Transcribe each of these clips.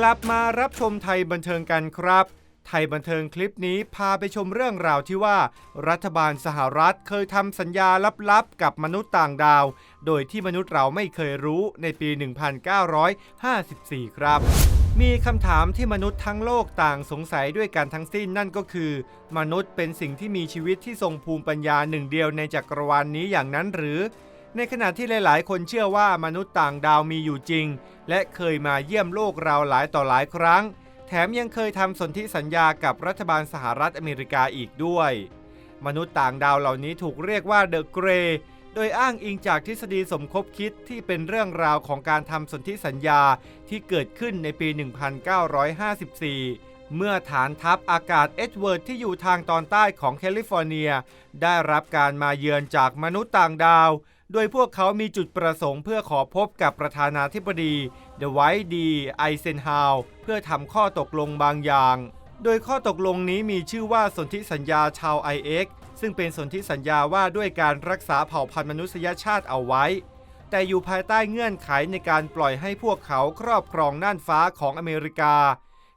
กลับมารับชมไทยบันเทิงกันครับ ไทยบันเทิงคลิปนี้พาไปชมเรื่องราวที่ว่า รัฐบาลสหรัฐเคยทำสัญญาลับๆ กับมนุษย์ต่างดาว โดยที่มนุษย์เราไม่เคยรู้ในปี 1954 ครับ มีคำถามที่มนุษย์ทั้งโลกต่างสงสัยด้วยกันทั้งสิ้นนั่นก็คือ มนุษย์เป็นสิ่งที่มีชีวิตที่ทรงภูมิปัญญาหนึ่งเดียวในจักรวาลนนี้อย่างนั้นหรือ ในขณะที่หลายๆ คนเชื่อว่ามนุษย์ต่างดาวมีอยู่จริง และเคยมาเยี่ยมโลกเราหลายต่อหลายครั้ง แถมยังเคยทำสนธิสัญญากับรัฐบาลสหรัฐอเมริกาอีกด้วย มนุษย์ต่างดาวเหล่านี้ถูกเรียกว่าเดอะเกรย์โดยอ้างอิงจากทฤษฎีสมคบคิดที่เป็นเรื่องราวของการทำสนธิสัญญาที่เกิดขึ้นในปี 1954เมื่อฐานทัพอากาศเอ็ดเวิร์ดที่อยู่ทางตอนใต้ของแคลิฟอร์เนีย ได้รับการมาเยือนจากมนุษย์ต่างดาว โดยพวกเขามีจุดประสงค์เพื่อขอพบกับประธานาธิบดีเดวท์ดีไอเซนฮาวเพื่อทำข้อตกลงบางอย่าง โดยข้อตกลงนี้มีชื่อว่าสนธิสัญญาชาว IX ซึ่งเป็นสนธิสัญญาว่าด้วยการรักษาเผ่าพันธุ์มนุษยชาติเอาไว้ แต่อยู่ภายใต้เงื่อนไขในการปล่อยให้พวกเขาครอบครองน่านฟ้าของอเมริกา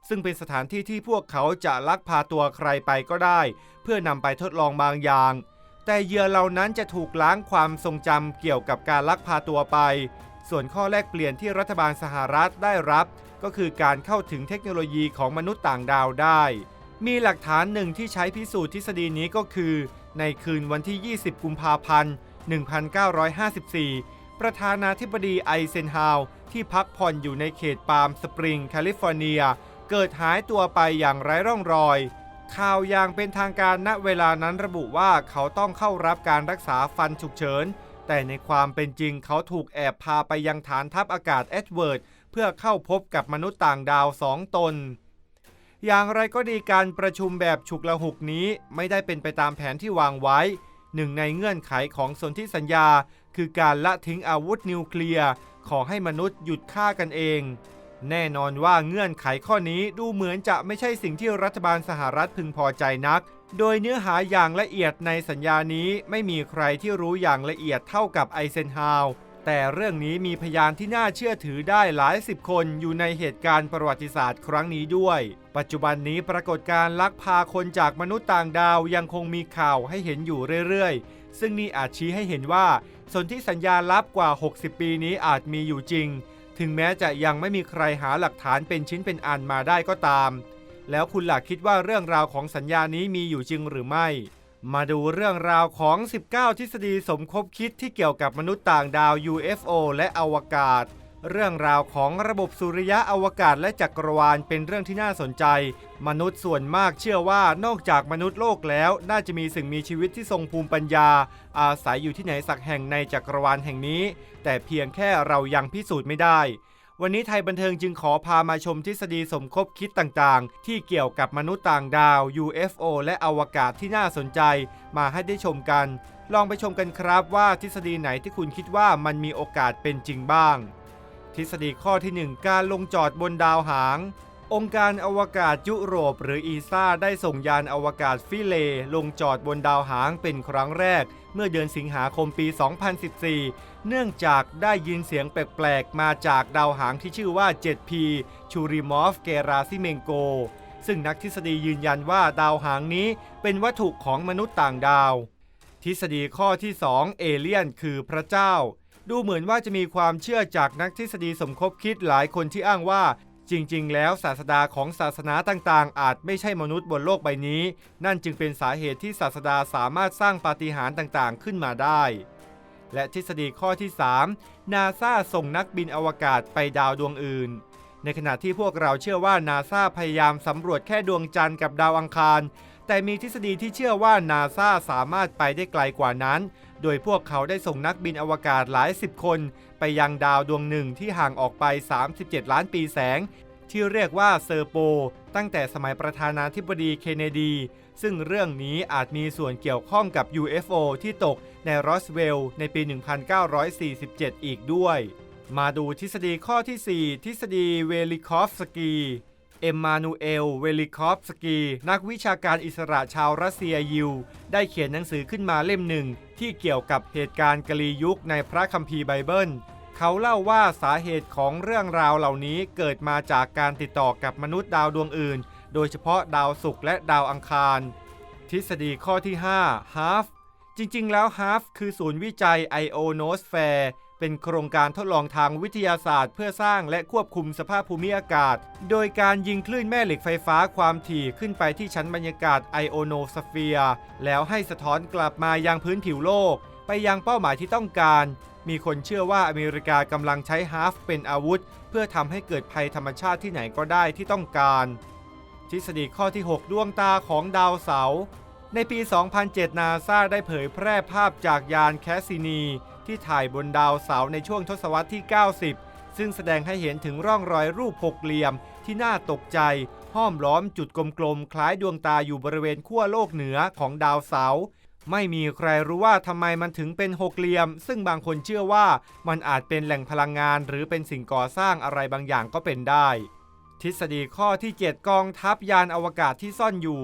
ซึ่งเป็นสถานที่ที่พวกเขาจะลักพาตัวใครไปก็ได้ เพื่อนำไปทดลองบางอย่าง แต่เหยื่อเหล่านั้นจะถูกล้างความทรงจำเกี่ยวกับการลักพาตัวไป ส่วนข้อแลกเปลี่ยนที่รัฐบาลสหรัฐได้รับ ก็คือการเข้าถึงเทคโนโลยีของมนุษย์ต่างดาวได้ มีหลักฐานหนึ่งที่ใช้พิสูจน์ทฤษฎีนี้ก็คือ ในคืนวันที่ 20 กุมภาพันธ์ 1954 ประธานาธิบดีไอเซนฮาวที่พักผ่อนอยู่ในเขตปาล์มสปริง แคลิฟอร์เนีย เกิดหายตัวไปอย่างไร้ร่องรอย ข่าวอย่างเป็นทางการณเวลานั้นระบุว่าเขาต้องเข้ารับการรักษาฟันฉุกเฉิน แต่ในความเป็นจริงเขาถูกแอบพาไปยังฐานทัพอากาศเอ็ดเวิร์ดเพื่อเข้าพบกับมนุษย์ต่างดาวสองตน อย่างไรก็ดีการประชุมแบบฉุกละหุกนี้ไม่ได้เป็นไปตามแผนที่วางไว้ หนึ่งในเงื่อนไขของสนธิสัญญา คือการละทิ้งอาวุธนิวเคลียร์ขอให้มนุษย์หยุดฆ่ากันเอง แน่นอนว่าเงื่อนไขข้อนี้ดูเหมือนจะไม่ใช่สิ่งที่รัฐบาลสหรัฐพึงพอใจนัก โดยเนื้อหาอย่างละเอียดในสัญญานี้ไม่มีใครที่รู้อย่างละเอียดเท่ากับไอเซนฮาวแต่เรื่องนี้มีพยานที่น่าเชื่อถือได้หลายสิบคนอยู่ในเหตุการณ์ประวัติศาสตร์ครั้งนี้ด้วย ปัจจุบันนี้ปรากฏการลักพาคนจากมนุษย์ต่างดาวยังคงมีข่าวให้เห็นอยู่เรื่อยๆ ซึ่งนี่อาจชี้ให้เห็นว่าสนธิสัญญาลับกว่า 60 ปีนี้อาจมีอยู่จริง ถึงแม้จะยังไม่มีใครหาหลักฐานเป็นชิ้นเป็นอันมาได้ก็ตาม แล้วคุณหลักคิดว่าเรื่องราวของสัญญานี้มีอยู่จริงหรือไม่ มาดูเรื่องราวของ 19 ทฤษฎีสมคบคิดที่เกี่ยวกับมนุษย์ต่างดาว UFO และอวกาศ เรื่องราวของระบบสุริยะอวกาศและจักรวาลเป็นเรื่องที่น่าสนใจ มนุษย์ส่วนมากเชื่อว่านอกจากมนุษย์โลกแล้ว น่าจะมีสิ่งมีชีวิตที่ทรงภูมิปัญญา อาศัยอยู่ที่ไหนสักแห่งในจักรวาลแห่งนี้ แต่เพียงแค่เรายังพิสูจน์ไม่ได้ วันนี้ไทยบันเทิงจึงขอพามาชมทฤษฎีสมคบคิดต่างๆ ที่เกี่ยวกับมนุษย์ต่างดาว UFO และอวกาศที่น่าสนใจ มาให้ได้ชมกัน ลองไปชมกันครับว่าทฤษฎีไหนที่คุณคิดว่ามันมีโอกาสเป็นจริงบ้าง ทฤษฎีข้อที่ 1 การลงจอดบนดาวหาง องค์การอวกาศยุโรปหรืออีซ่าได้ส่งยานอวกาศฟิเล ลงจอดบนดาวหางเป็นครั้งแรก เมื่อเดือนสิงหาคมปี 2014 เนื่องจากได้ยินเสียงแปลก ๆ มาจากดาวหางที่ชื่อว่า 7P ชูริมอฟเกราซิเมงโก ซึ่งนักทฤษฎียืนยันว่าดาวหางนี้เป็นวัตถุของมนุษย์ต่างดาว ทฤษฎีข้อที่ 2 เอเลียนคือพระเจ้า ดูเหมือนว่าจะมีความเชื่อจากนักทฤษฎีสมคบคิดหลายคนที่อ้างว่า จริง ๆ แล้วศาสดาของศาสนาต่างๆ อาจไม่ใช่มนุษย์บนโลกใบนี้ นั่นจึงเป็นสาเหตุที่ศาสดาสามารถสร้างปาฏิหาริย์ต่างๆ ขึ้นมาได้ และทฤษฎีข้อที่ 3 นาซาส่งนักบินอวกาศไปดาวดวงอื่น ในขณะที่พวกเราเชื่อว่านาซาพยายามสำรวจแค่ดวงจันทร์กับดาวอังคาร แต่มีทฤษฎีที่เชื่อว่านาซาสามารถไปได้ไกลกว่านั้น โดยพวกเขาได้ส่งนักบินอวกาศหลายสิบคน ไปยังดาวดวงหนึ่งที่ห่างออกไป 37 ล้านปีแสง ที่เรียกว่าเซอร์โป ตั้งแต่สมัยประธานาธิบดีเคนเนดี ซึ่งเรื่องนี้อาจมีส่วนเกี่ยวข้องกับ UFO ที่ตกในรอสเวลล์ในปี 1947 อีกด้วย มาดูทฤษฎีข้อที่ 4 ทฤษฎีเวลิคอฟสกี เอมมานูเอล เวลิคอฟสกี นักวิชาการอิสระชาวรัสเซียยิว ได้เขียนหนังสือขึ้นมาเล่มหนึ่ง ที่เกี่ยวกับเหตุการณ์กลียุคในพระคัมภีร์ไบเบิล เขาเล่าว่าสาเหตุของเรื่องราวเหล่านี้เกิดมาจากการติดต่อกับมนุษย์ดาวดวงอื่น โดยเฉพาะดาวศุกร์และดาวอังคาร ทฤษฎีข้อที่ 5 HARF จริงๆ แล้ว HARF คือศูนย์วิจัย Ionosphere เป็นโครงการทดลองทางวิทยาศาสตร์ เพื่อสร้างและควบคุมสภาพภูมิอากาศ โดยการยิงคลื่นแม่เหล็กไฟฟ้าความถี่ขึ้นไปที่ชั้นบรรยากาศ Ionosphere แล้วให้สะท้อนกลับมายังพื้นผิวโลก ไปยังเป้าหมายที่ต้องการ มีคนเชื่อว่าอเมริกากำลังใช้ฮาร์ฟเป็นอาวุธ เพื่อทำให้เกิดภัยธรรมชาติที่ไหนก็ได้ที่ต้องการ ทฤษฎีข้อที่ 6 ดวงตาของดาวเสาร์ในปี 2007 นาซาได้เผยแพร่ภาพจากยานแคสซินี ที่ถ่ายบนดาวเสาร์ในช่วงทศวรรษที่ 90 ซึ่งแสดงให้เห็นถึงร่องรอยรูปหกเหลี่ยมที่น่าตกใจ ห้อมล้อมจุดกลมๆ คล้ายดวงตาอยู่บริเวณขั้วโลกเหนือของดาวเสาร์ไม่มีใครรู้ว่าทำไมมันถึงเป็นหกเหลี่ยม ซึ่งบางคนเชื่อว่ามันอาจเป็นแหล่งพลังงาน หรือเป็นสิ่งก่อสร้างอะไรบางอย่างก็เป็นได้ ทฤษฎีข้อที่ 7 กองทัพยานอวกาศที่ซ่อนอยู่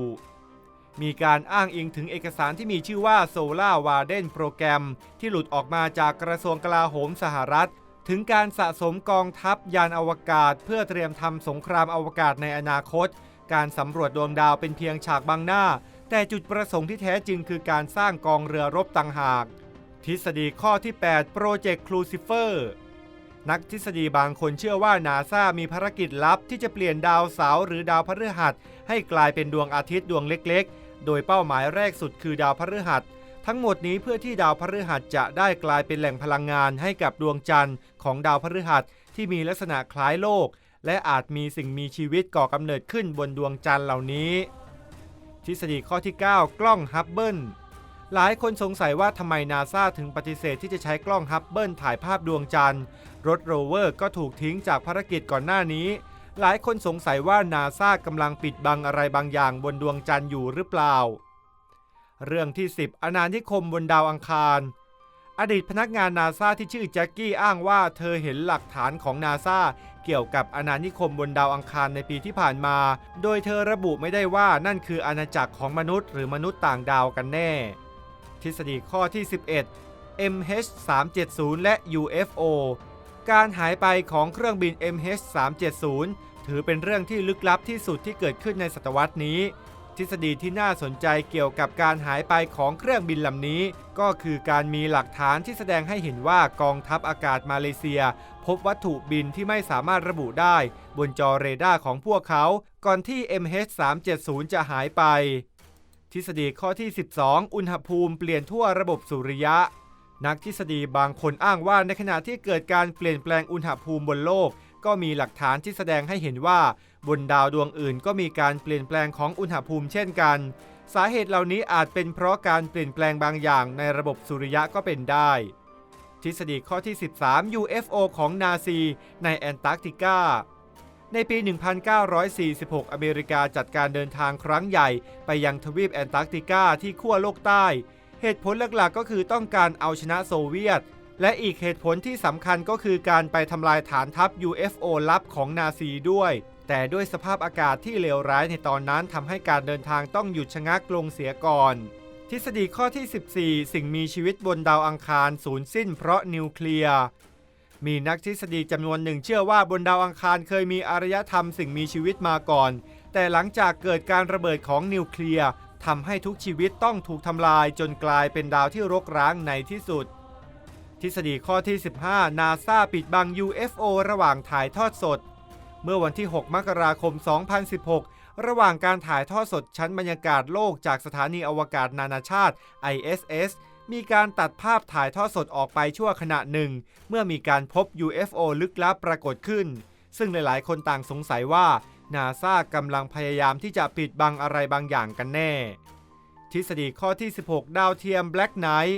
มีการอ้างอิงถึงเอกสารที่มีชื่อว่า Solar Warden Program ที่หลุดออกมาจากกระทรวงกลาโหมสหรัฐ ถึงการสะสมกองทัพยานอวกาศ เพื่อเตรียมทำสงครามอวกาศในอนาคต การสำรวจดวงดาวเป็นเพียงฉากบังหน้า แต่จุดประสงค์ที่แท้จริงคือการสร้างกองเรือรบต่างหาก ทฤษฎีข้อที่ 8 โปรเจกต์คลูซิเฟอร์นักทฤษฎีบางคนเชื่อว่านาซามีภารกิจลับที่จะเปลี่ยนดาวเสาร์หรือดาวพฤหัส ให้กลายเป็นดวงอาทิตย์ดวงเล็ก โดยเป้าหมายแรกสุดคือดาวพฤหัส ทั้งหมดนี้เพื่อที่ดาวพฤหัสจะได้กลายเป็นแหล่งพลังงานให้กับดวงจันทร์ของดาวพฤหัสที่มีลักษณะคล้ายโลก และอาจมีสิ่งมีชีวิตก่อกำเนิดขึ้นบนดวงจันทร์เหล่านี้ ทฤษฎีข้อที่ 9 กล้องฮับเบิลหลายคนสงสัยว่าทำไมนาซาถึงปฏิเสธที่จะใช้กล้องฮับเบิลถ่ายภาพดวงจันทร์ รถโรเวอร์ก็ถูกทิ้งจากภารกิจก่อนหน้านี้ หลายคนสงสัยว่านาซากำลังปิดบังอะไรบางอย่างบนดวงจันทร์อยู่หรือเปล่า เรื่องที่ 10อาณานิคมบนดาวอังคาร อดีตพนักงานนาซาที่ชื่อแจ็คกี้อ้างว่าเธอเห็นหลักฐานของนาซาเกี่ยวกับอาณานิคมบนดาวอังคารในปีที่ผ่านมา โดยเธอระบุไม่ได้ว่านั่นคืออาณาจักรของมนุษย์หรือมนุษย์ต่างดาวกันแน่ ทฤษฎีข้อที่ 11 MH370 และ UFO การหายไปของเครื่องบิน MH370 ถือเป็นเรื่องที่ลึกลับที่สุดที่เกิดขึ้นในศตวรรษนี้ ทฤษฎีที่น่าสนใจเกี่ยวกับการหายไปของเครื่องบินลำนี้ ก็คือการมีหลักฐานที่แสดงให้เห็นว่ากองทัพอากาศมาเลเซีย พบวัตถุบินที่ไม่สามารถระบุได้ บนจอเรดาร์ของพวกเขา ก่อนที่ MH370 จะหายไป ทฤษฎีข้อที่ 12 อุณหภูมิเปลี่ยนทั่วระบบสุริยะ นักทฤษฎีบางคนอ้างว่าในขณะที่เกิดการเปลี่ยนแปลงอุณหภูมิบนโลก ก็มีหลักฐานที่แสดงให้เห็นว่า บนดาวดวงอื่นก็มีการเปลี่ยนแปลงของอุณหภูมิเช่นกัน สาเหตุเหล่านี้อาจเป็นเพราะการเปลี่ยนแปลงบางอย่างในระบบสุริยะก็เป็นได้ ทฤษฎีข้อที่ 13 UFO ของนาซีในแอนตาร์กติกาในปี 1946 อเมริกาจัดการเดินทางครั้งใหญ่ไปยังทวีปแอนตาร์กติกาที่ขั้วโลกใต้ เหตุผลหลักๆ ก็คือต้องการเอาชนะโซเวียต และอีกเหตุผลที่สำคัญก็คือการไปทำลายฐานทัพ UFO ลับของนาซีด้วย แต่ด้วยสภาพอากาศที่เลวร้ายในตอนนั้นทำให้การเดินทางต้องหยุดชะงักลงเสียก่อน ทฤษฎีข้อที่ 14 สิ่งมีชีวิตบนดาวอังคารสูญสิ้นเพราะนิวเคลียร์มีนักทฤษฎีจำนวนหนึ่งเชื่อว่าบนดาวอังคารเคยมีอารยธรรมสิ่งมีชีวิตมาก่อน แต่หลังจากเกิดการระเบิดของนิวเคลียร์ ทำให้ทุกชีวิตต้องถูกทำลายจนกลายเป็นดาวที่รกร้างในที่สุด ทฤษฎีข้อที่ 15 นาซาปิดบัง UFO ระหว่างถ่ายทอดสด เมื่อวันที่ 6 มกราคม 2016 ระหว่างการถ่ายทอดสดชั้นบรรยากาศโลกจากสถานีอวกาศนานาชาติ ISS มีการตัดภาพถ่ายทอดสดออกไปชั่วขณะหนึ่ง เมื่อมีการพบ UFO ลึกลับปรากฏขึ้น ซึ่งหลายๆ คนต่างสงสัยว่า นาซากำลังพยายามที่จะปิดบังอะไรบางอย่างกันแน่ ทฤษฎีข้อที่ 16 ดาวเทียม Black Knight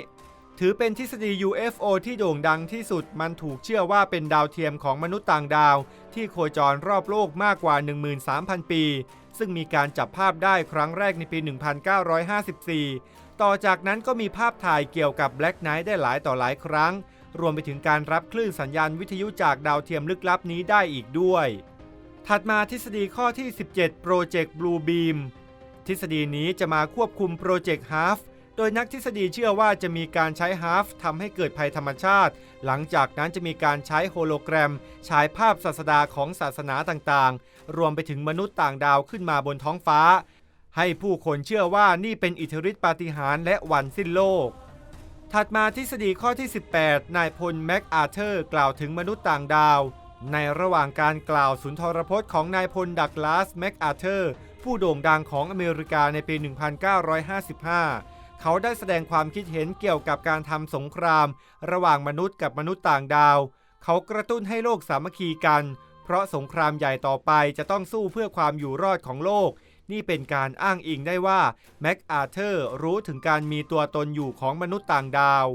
ถือเป็นทฤษฎี UFO ที่โด่งดังที่สุด มันถูกเชื่อว่าเป็นดาวเทียมของมนุษย์ต่างดาว ที่โคจรรอบโลกมากกว่า 13,000 ปี ซึ่งมีการจับภาพได้ครั้งแรกในปี 1954 ต่อจากนั้นก็มีภาพถ่ายเกี่ยวกับ Black Knight ได้หลายต่อหลายครั้ง รวมไปถึงการรับคลื่นสัญญาณวิทยุจากดาวเทียมลึกลับนี้ได้อีกด้วย ถัดมาทฤษฎีข้อที่ 17โปรเจกต์ Blue Beam ทฤษฎีนี้จะมาควบคุมโปรเจกต์ HALF โดยนักทฤษฎีเชื่อว่าจะมีการใช้ฮาร์ฟทำให้เกิดภัยธรรมชาติ หลังจากนั้นจะมีการใช้โฮโลแกรม ฉายภาพศาสดาของศาสนาต่างๆ รวมไปถึงมนุษย์ต่างดาวขึ้นมาบนท้องฟ้า ให้ผู้คนเชื่อว่านี่เป็นอิทธิฤทธิปาฏิหาริย์และวันสิ้นโลกถัดมาทฤษฎีข้อที่ 18 นายพลแม็กอาเธอร์กล่าวถึงมนุษย์ต่างดาว ในระหว่างการกล่าวสุนทรพจน์ของนายพลดักลาสแม็กอาเธอร์ ผู้โด่งดังของอเมริกาในปี 1955 เขาได้แสดงความคิดเห็นเกี่ยวกับการทำสงคราม ระหว่างมนุษย์กับมนุษย์ต่างดาว เขากระตุ้นให้โลกสามัคคีกัน เพราะสงครามใหญ่ต่อไปจะต้องสู้เพื่อความอยู่รอดของโลก นี่เป็นการอ้างอิงได้ว่าแม็กอาเธอร์รู้ถึงการมีตัวตนอยู่ของมนุษย์ต่างดาว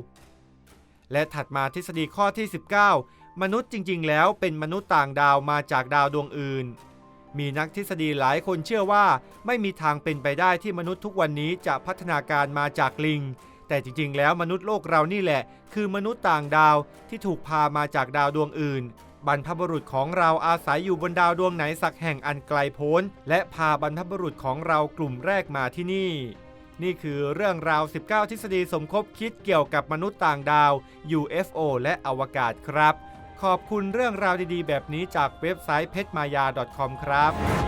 และถัดมาทฤษฎีข้อที่ 19 มนุษย์จริงๆ แล้วเป็นมนุษย์ต่างดาวมาจากดาวดวงอื่น มีนักทฤษฎีหลายคนเชื่อว่า ไม่มีทางเป็นไปได้ที่มนุษย์ทุกวันนี้จะพัฒนาการมาจากลิง แต่จริงๆ แล้วมนุษย์โลกเรานี่แหละ คือมนุษย์ต่างดาวที่ถูกพามาจากดาวดวงอื่น บรรพบุรุษของเราอาศัยอยู่บนดาวดวงไหนสักแห่งอันไกลโพ้น และพาบรรพบุรุษของเรากลุ่มแรกมาที่นี่นี่คือเรื่องราว 19 ทฤษฎีสมคบคิดเกี่ยวกับมนุษย์ต่างดาว UFO และอวกาศครับ ขอบคุณเรื่องราวดีๆ แบบนี้จากเว็บไซต์เพชรมายา .com ครับ